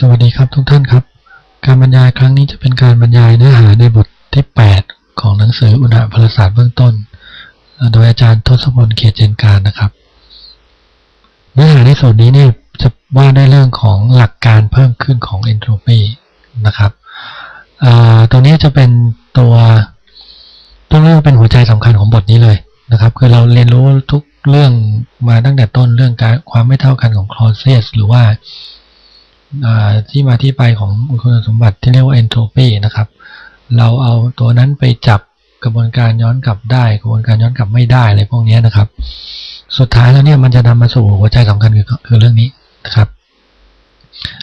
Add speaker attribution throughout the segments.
Speaker 1: สวัสดีครับทุกท่านครับ การบรรยายครั้งนี้จะเป็นการบรรยายเนื้อหาในบทที่ 8 ของหนังสืออุณหภาศาสตร์เบื้องต้น โดยอาจารย์ทศพลเขตเจนการนะครับ เนื้อหาในส่วนนี้เนี่ยจะว่าด้เรื่องของหลักการเพิ่มขึ้นของเอนโทรปีนะครับตัวนี้จะเป็นตัวต้องเรียกว่าเป็นหัวใจสำคัญของบทนี้เลยนะครับ คือเราเรียนรู้ทุกเรื่องมาตั้งแต่ต้นเรื่องการความไม่เท่ากันของคลอเซสหรือว่า ที่มาที่ไปของคุณสมบัติที่เรียกว่า entropy นะครับ เราเอาตัวนั้นไปจับกระบวนการย้อนกลับได้ กระบวนการย้อนกลับไม่ได้อะไรพวกนี้นะครับ สุดท้ายแล้วเนี่ยมันจะนำมาสู่หัวใจสำคัญคือคือเรื่องนี้นะครับ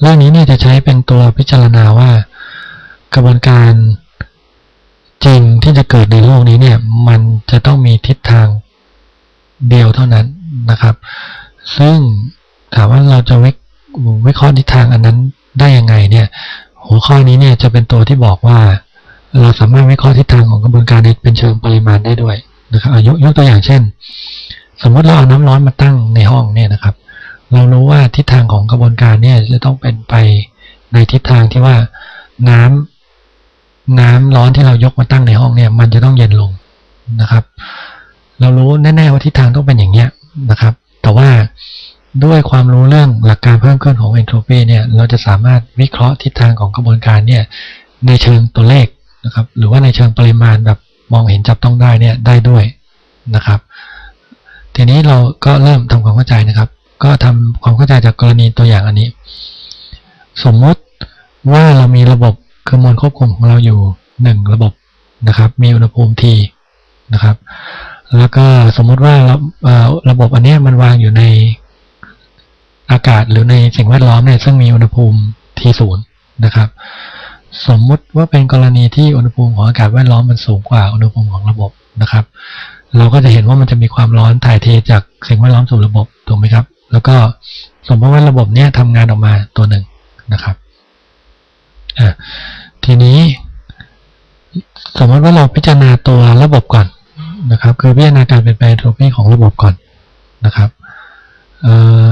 Speaker 1: เรื่องนี้เนี่ยจะใช้เป็นตัวพิจารณาว่า กระบวนการจริงที่จะเกิดในโลกนี้เนี่ยมันจะต้องมีทิศทางเดียวเท่านั้นนะครับ ซึ่งถามว่าเราจะวิ วิเคราะห์ทิศทางอันนั้นได้ยังไงเนี่ย หัวข้อนี้เนี่ยจะเป็นตัวที่บอกว่า เราสามารถวิเคราะห์ทิศทางของกระบวนการเป็นเชิงปริมาณได้ด้วยนะครับอายกยกตัวอย่างเช่น สมมติเราเอาน้ำร้อนมาตั้งในห้องเนี่ยนะครับ เรารู้ว่าทิศทางของกระบวนการเนี่ยจะต้องเป็นไปในทิศทางที่ว่าน้ำน้ำร้อนที่เรายกมาตั้งในห้องเนี่ย มันจะต้องเย็นลงนะครับ เรารู้แน่ๆว่าทิศทางต้องเป็นอย่างเนี้ยนะครับ แต่ว่า ด้วยความรู้เรื่องหลักการเพิ่มขึ้นของเอนโทรปีเนี่ยเราจะสามารถวิเคราะห์ทิศทางของกระบวนการเนี่ยในเชิงตัวเลขนะครับหรือว่าในเชิงปริมาณแบบมองเห็นจับต้องได้เนี่ยได้ด้วยนะครับ ทีนี้เราก็เริ่มทำความเข้าใจนะครับ ก็ทำความเข้าใจจากกรณีตัวอย่างอันนี้ สมมติว่าเรามีระบบคือมวลควบคุมของเราอยู่หนึ่งระบบนะครับ มีอุณหภูมิ T นะครับ แล้วก็สมมติว่าระบบอันนี้มันวางอยู่ใน อากาศหรือในสิ่งแวดล้อมเนี่ยซึ่งมีอุณหภูมิที่ศูนย์นะครับ สมมุติว่าเป็นกรณีที่อุณหภูมิของอากาศแวดล้อมมันสูงกว่าอุณหภูมิของระบบนะครับ เราก็จะเห็นว่ามันจะมีความร้อนถ่ายเทจากสิ่งแวดล้อมสู่ระบบถูกไหมครับ แล้วก็สมมติว่าระบบเนี้ยทำงานออกมาตัวหนึ่งนะครับอ่าทีนี้ สมมติว่าเราพิจารณาตัวระบบก่อนนะครับ คือพิจารณาการเปลี่ยนแปลงโทรปีของระบบก่อนนะครับเอ่อ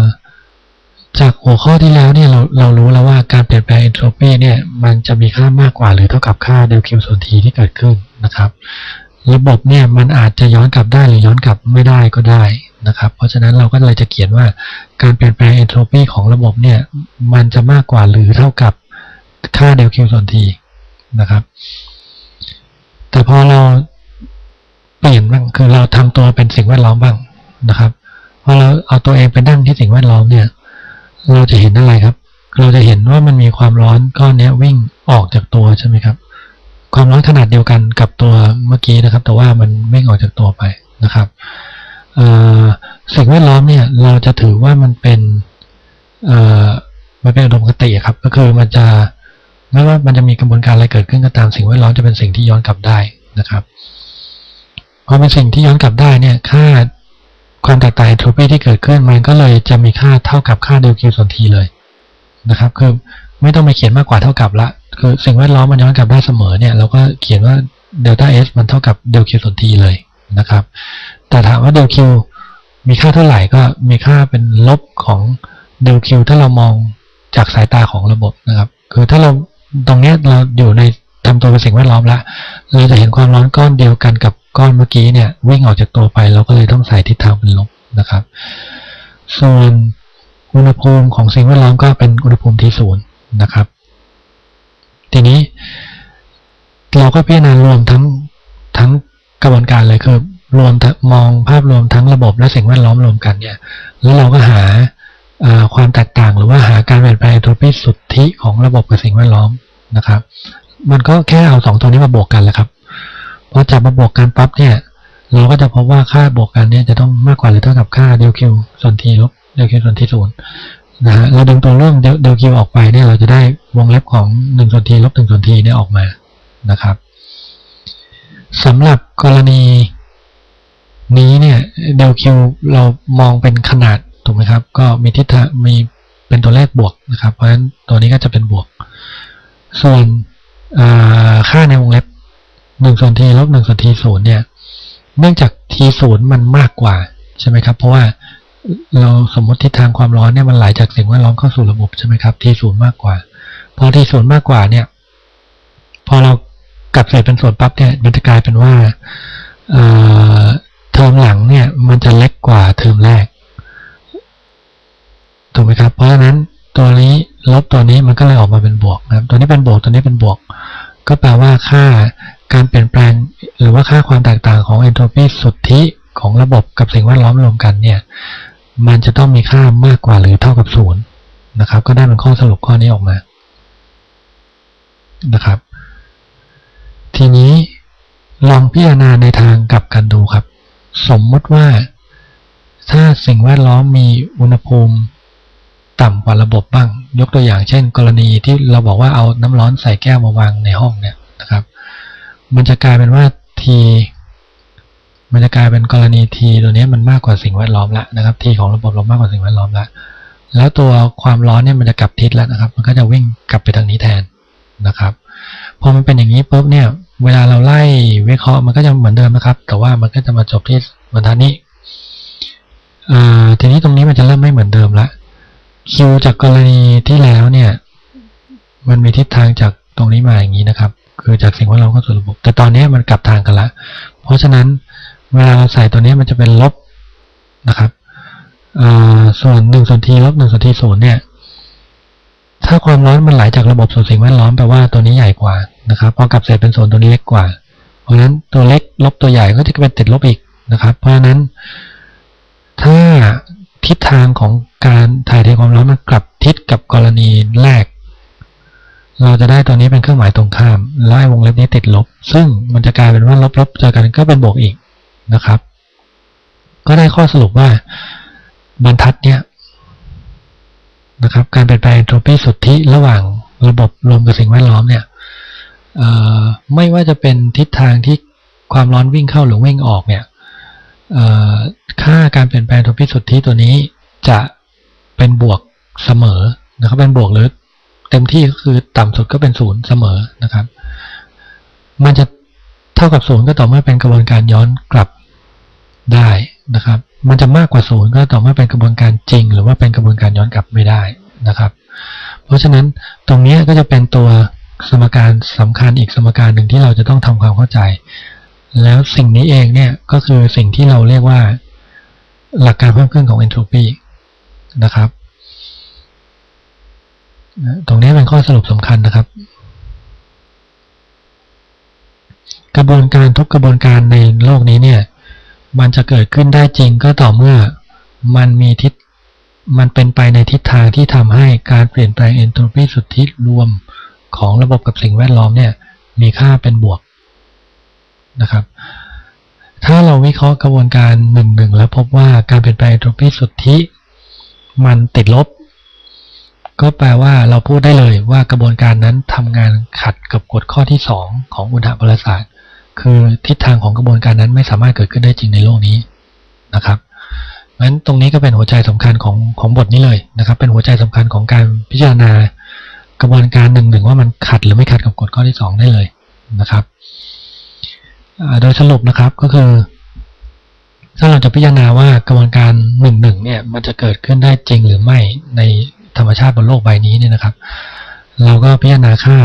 Speaker 1: จากหัวข้อที่แล้วเนี่ยเราเรารู้แล้วว่าการเปลี่ยนแปลงเอนโทรปีเนี่ยมันจะมีค่ามากกว่าหรือเท่ากับค่าเดลคิวส่วนทีที่เกิดขึ้นนะครับ ระบบเนี่ยมันอาจจะย้อนกลับได้หรือย้อนกลับไม่ได้ก็ได้นะครับ เพราะฉะนั้นเราก็เลยจะเขียนว่าการเปลี่ยนแปลงเอนโทรปีของระบบเนี่ยมันจะมากกว่าหรือเท่ากับค่าเดลคิวส่วนทีนะครับ แต่พอเราเปลี่ยนบ้างคือเราทำตัวเป็นสิ่งแวดล้อมบ้างนะครับพอเราเอาตัวเองไปนั่งที่สิ่งแวดล้อมเนี่ย เราจะเห็นอะไรครับ เราจะเห็นว่ามันมีความร้อนก้อนนี้วิ่งออกจากตัวใช่ไหมครับ ความร้อนขนาดเดียวกันกับตัวเมื่อกี้นะครับ แต่ว่ามันวิ่งออกจากตัวไปนะครับสิ่งแวดล้อมเนี่ยเราจะถือว่ามันเป็นมันเป็นอุดมณ์คติครับ ก็คือมันจะไม่ว่ามันจะมีกระบวนการอะไรเกิดขึ้นก็ตามสิ่งแวดล้อมจะเป็นสิ่งที่ย้อนกลับได้นะครับพอเป็นสิ่งที่ย้อนกลับได้เนี่ยค่า ความแตกต่างเอนโทรปีที่เกิดขึ้นมันก็เลยจะมีค่าเท่ากับค่าเดลคิวส่วนทีเลยนะครับ คือไม่ต้องไปเขียนมากกว่าเท่ากับละ คือสิ่งแวดล้อมมันย้อนกลับได้เสมอเนี่ย เราก็เขียนว่าเดลต้าเอสมันเท่ากับเดลคิวส่วนทีเลยนะครับ แต่ถามว่าเดลคิวมีค่าเท่าไหร่ก็มีค่าเป็นลบของเดลคิวถ้าเรามองจากสายตาของระบบนะครับ คือถ้าเราตรงนี้เราอยู่ในทำตัวเป็นสิ่งแวดล้อมละเราจะเห็นความร้อนก้อนเดียวกันกับ ก้อนเมื่อกี้เนี่ยวิ่งออกจากตัวไปเราก็เลยต้องใส่ทิศทางเป็นลบนะครับ ส่วนอุณหภูมิของสิ่งแวดล้อมก็เป็นอุณหภูมิที่ศูนย์นะครับ ทีนี้ เราก็พิจารณารวมทั้งทั้งกระบวนการเลยคือรวมมองภาพรวมทั้งระบบและสิ่งแวดล้อมรวมกันเนี่ย แล้วเราก็หาความแตกต่างหรือว่าหาการเปลี่ยนแปลงโทรปีสุทธิของระบบกับสิ่งแวดล้อมนะครับ มันก็แค่เอาสองตัวนี้มาบวกกันแหละครับ พอจับมาบวกกันปั๊บเนี่ย เราก็จะพบว่าค่าบวกกันเนี่ยจะต้องมากกว่าหรือเท่ากับค่าเดลคิวส่วนทีลบเดลคิวส่วนทีศูนย์นะฮะเราดึงตัวเรื่องเดลคิวออกไปเนี่ยเราจะได้วงเล็บของหนึ่งส่วนทีลบหนึ่งส่วนทีเนี่ยออกมานะครับสำหรับกรณีนี้เนี่ยเดลคิวเรามองเป็นขนาดถูกไหมครับ ก็มีทิศทางมีเป็นตัวเลขบวกนะครับ เพราะฉะนั้นตัวนี้ก็จะเป็นบวก ส่วนค่าในวงเล็บ หนึ่งส่วนทีลบหนึ่งส่วนทีศูนย์เนี่ย เนื่องจากทีศูนย์มันมากกว่าใช่ไหมครับ เพราะว่าเราสมมติทิศทางความร้อนเนี่ยมันไหลจากสิ่งแวดล้อมเข้าสู่ระบบใช่ไหมครับทีศูนย์มากกว่า พอทีศูนย์มากกว่าเนี่ย พอเรากลับใส่เป็นส่วนปั๊บเนี่ยมันจะกลายเป็นว่าเอ่อเทอมหลังเนี่ย มันจะเล็กกว่าเทอมแรกถูกไหมครับ เพราะฉะนั้นตัวนี้ลบตัวนี้มันก็เลยออกมาเป็นบวกนะครับ ตัวนี้เป็นบวกตัวนี้เป็นบวก ก็แปลว่าค่า การเปลี่ยนแปลงหรือว่าค่าความแตกต่างของเอนโทรปีสุทธิของระบบกับสิ่งแวดล้อมรวมกันเนี่ย มันจะต้องมีค่ามากกว่าหรือเท่ากับศูนย์นะครับ ก็ได้เป็นข้อสรุปข้อนี้ออกมานะครับ ทีนี้ลองพิจารณาในทางกลับกันดูครับ สมมติว่าถ้าสิ่งแวดล้อมมีอุณหภูมิต่ำกว่าระบบบ้าง ยกตัวอย่างเช่น กรณีที่เราบอกว่าเอาน้ำร้อนใส่แก้วมาวางในห้องเนี่ยนะครับ มันจะกลายเป็นว่าทีมันจะกลายเป็นกรณีทีตัวนี้มันมากกว่าสิ่งแวดล้อมละนะครับทีของระบบเรามากกว่าสิ่งแวดล้อมละแล้วตัวความร้อนเนี่ยมันจะกลับทิศแล้วนะครับ มันก็จะวิ่งกลับไปทางนี้แทนนะครับพอมันเป็นอย่างนี้ปุ๊บเนี่ย เวลาเราไล่วิเคราะห์มันก็จะเหมือนเดิมนะครับ แต่ว่ามันก็จะมาจบที่บรรทัดนี้อ่าทีนี้ตรงนี้มันจะเริ่มไม่เหมือนเดิมละคิวจากกรณีที่แล้วเนี่ย มันมีทิศทางจากตรงนี้มาอย่างนี้นะครับ คือจากสิ่งแวดล้อมเข้าสู่ระบบ แต่ตอนนี้มันกลับทางกันละ เพราะฉะนั้นเวลาเราใส่ตัวนี้มันจะเป็นลบนะครับส่วนหนึ่งส่วนทีลบหนึ่งส่วนทีศูนย์เนี่ย ถ้าความร้อนมันไหลจากระบบสู่สิ่งแวดล้อมแปลว่าตัวนี้ใหญ่กว่านะครับพอกลับเศษเป็นส่วนตัวนี้เล็กกว่า เพราะฉะนั้นตัวเล็กลบตัวใหญ่ก็จะเป็นติดลบอีกนะครับ เพราะฉะนั้น ถ้าทิศทางของการถ่ายเทความร้อนมันกลับทิศกับกรณีแรก เราจะได้ตัวนี้เป็นเครื่องหมายตรงข้ามแล้วไอ้วงเล็บนี้ติดลบ ซึ่งมันจะกลายเป็นว่าลบๆเจอกันก็เป็นบวกอีกนะครับ ก็ได้ข้อสรุปว่าบรรทัดเนี้ยนะครับการเปลี่ยนแปลงเอนโทรปีสุทธิระหว่างระบบรวมกับสิ่งแวดล้อมเนี่ยไม่ว่าจะเป็นทิศทางที่ความร้อนวิ่งเข้าหรือวิ่งออกเนี่ยค่าการเปลี่ยนแปลงเอนโทรปีสุทธิตัวนี้จะเป็นบวกเสมอนะครับเป็นบวกหรือ เต็มที่ก็คือต่ำสุดก็เป็นศูนย์เสมอนะครับ มันจะเท่ากับศูนย์ก็ต่อเมื่อเป็นกระบวนการย้อนกลับได้นะครับ มันจะมากกว่าศูนย์ก็ต่อเมื่อเป็นกระบวนการจริง หรือว่าเป็นกระบวนการย้อนกลับไม่ได้นะครับ เพราะฉะนั้นตรงนี้ก็จะเป็นตัวสมการสำคัญอีกสมการหนึ่งที่เราจะต้องทำความเข้าใจ แล้วสิ่งนี้เองเนี่ยก็คือสิ่งที่เราเรียกว่า หลักการเพิ่มขึ้นของเอนโทรปีนะครับ ตรงนี้เป็นข้อสรุปสำคัญนะครับ กระบวนการทุกกระบวนการในโลกนี้เนี่ย มันจะเกิดขึ้นได้จริงก็ต่อเมื่อมันมีทิศมันเป็นไปในทิศทางที่ทำให้การเปลี่ยนแปลงเอนโทรปีสุทธิรวมของระบบกับสิ่งแวดล้อมเนี่ย มีค่าเป็นบวกนะครับ ถ้าเราวิเคราะห์กระบวนการหนึ่งหนึ่งแล้วพบว่าการเปลี่ยนแปลงเอนโทรปีสุทธิ มันติดลบ ก็แปลว่าเราพูดได้เลยว่ากระบวนการนั้นทำงานขัดกับกฎข้อที่ 2 ของอุณหภูมิศาสตร์คือทิศทางของกระบวนการนั้นไม่สามารถเกิดขึ้นได้จริงในโลกนี้นะครับเพราะฉะนั้นตรงนี้ก็เป็นหัวใจสำคัญของของบทนี้เลยนะครับ เป็นหัวใจสำคัญของการพิจารณากระบวนการหนึ่งหนึ่งว่ามันขัดหรือไม่ขัดกับกฎข้อที่ 2 ได้เลยนะครับโดยสรุปนะครับก็คือ ถ้าเราจะพิจารณาว่ากระบวนการหนึ่งหนึ่งเนี่ยมันจะเกิดขึ้นได้จริงหรือไม่ใน ธรรมชาติบนโลกใบนี้เนี่ยนะครับ เราก็พิจารณาค่า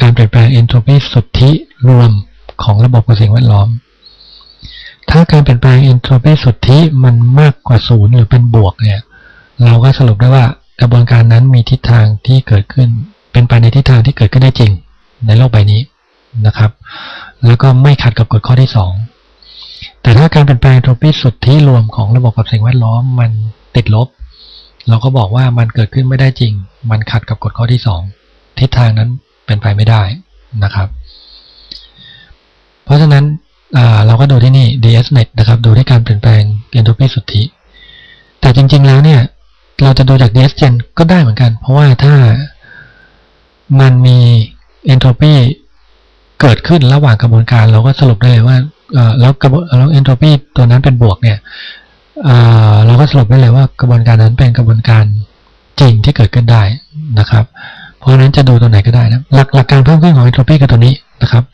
Speaker 1: การเปลี่ยนแปลงเอนโทรปีสุทธิรวมของระบบกับสิ่งแวดล้อม ถ้าการเปลี่ยนแปลงเอนโทรปีสุทธิมันมากกว่าศูนย์หรือเป็นบวกเนี่ย เราก็สรุปได้ว่ากระบวนการนั้นมีทิศทางที่เกิดขึ้น เป็นไปในทิศทางที่เกิดขึ้นได้จริงในโลกใบนี้นะครับ แล้วก็ไม่ขัดกับกฎข้อที่ 2 แต่ถ้าการเปลี่ยนแปลงเอนโทรปีสุทธิรวมของระบบกับสิ่งแวดล้อมมันติดลบ เราก็บอกว่ามันเกิดขึ้นไม่ได้จริง มันขัดกับกฎข้อที่ 2 ทิศทางนั้นเป็นไปไม่ได้นะครับ เพราะฉะนั้นเราก็ดูที่นี่ DSNet นะครับ ดูที่การเปลี่ยนแปลงเอนโทรปีสุทธิ แต่จริง ๆ แล้วเนี่ย เราจะดูจาก DSGen ก็ได้เหมือนกัน เพราะว่าถ้ามันมีเอนโทรปีเกิดขึ้นระหว่างกระบวนการ เราก็สรุปได้เลยว่าแล้วกระบวนแล้วเอนโทรปีตัวนั้นเป็นบวกเนี่ย เราก็สรุปได้เลยว่ากระบวนการนั้นเป็นกระบวนการจริงที่เกิดขึ้นได้นะครับ เพราะฉะนั้นจะดูตัวไหนก็ได้นะหลักหลักการเพิ่มขึ้นของเอนโทรปีกับตัวนี้นะครับ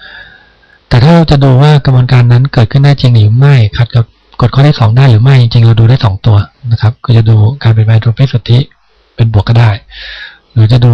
Speaker 1: แต่ถ้าเราจะดูว่ากระบวนการนั้นเกิดขึ้นได้จริงหรือไม่ขัดกับกดข้อที่สองได้หรือไม่จริงเราดูได้สองตัวนะครับ ก็จะดูการเปลี่ยนแปลงโทรฟิสุทธิเป็นบวกก็ได้ หรือจะดู